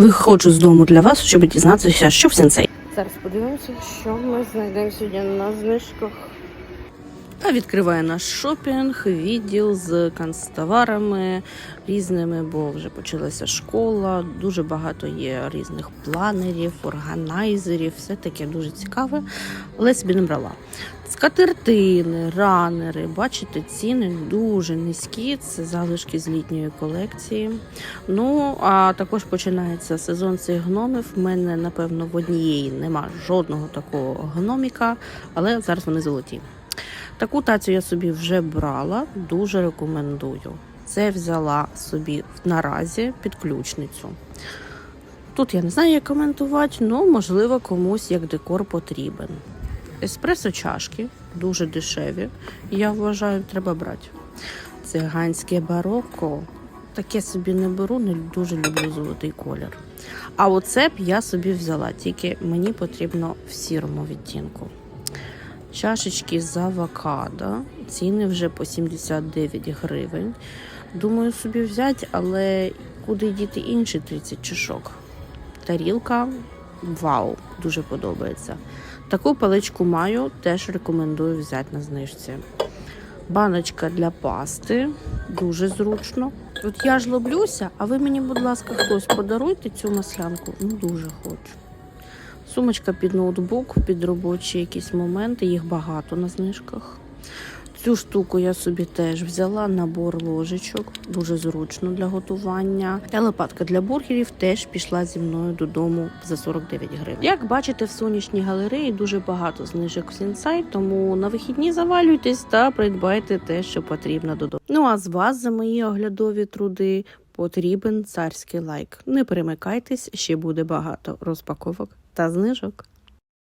Виходжу з дому для вас, щоб дізнатися, що в сенсей. Зараз подивимося, що ми знайдемо сьогодні на знижках. А відкриває наш шопінг, відділ з канцтоварами різними, бо вже почалася школа. Дуже багато є різних планерів, органайзерів, все таке дуже цікаве, але собі не брала. Скатертини, ранери, бачите, ціни дуже низькі. Це залишки з літньої колекції. Ну а також починається сезон цих гномів. В мене, напевно, в однієї нема жодного такого гноміка, але зараз вони золоті. Таку тацю я собі вже брала, дуже рекомендую. Це взяла собі наразі підключницю. Тут я не знаю, як коментувати, але можливо комусь як декор потрібен. Еспресо чашки дуже дешеві. Я вважаю, треба брати. Циганське бароко. Таке собі не беру, не дуже люблю золотий колір. А оце б я собі взяла, тільки мені потрібно в сірому відтінку. Чашечки з авокадо. Ціни вже по 79 гривень. Думаю собі взяти, але куди діти інші 30 чашок? Тарілка вау, дуже подобається. Таку паличку маю, теж рекомендую взяти на знижці. Баночка для пасти, дуже зручно. От я ж лоблюся, а ви мені, будь ласка, хтось подаруйте цю маслянку. Ну дуже хочу. Сумочка під ноутбук, під робочі якісь моменти, їх багато на знижках. Цю штуку я собі теж взяла набор ложечок, дуже зручно для готування. Та лопатка для бургерів теж пішла зі мною додому за 49 гривень. Як бачите, в сонячній галереї дуже багато знижок в Сінсай, тому на вихідні завалюйтесь та придбайте те, що потрібно додому. Ну а з вас за мої оглядові труди потрібен царський лайк. Не перемикайтесь, ще буде багато розпаковок та знижок.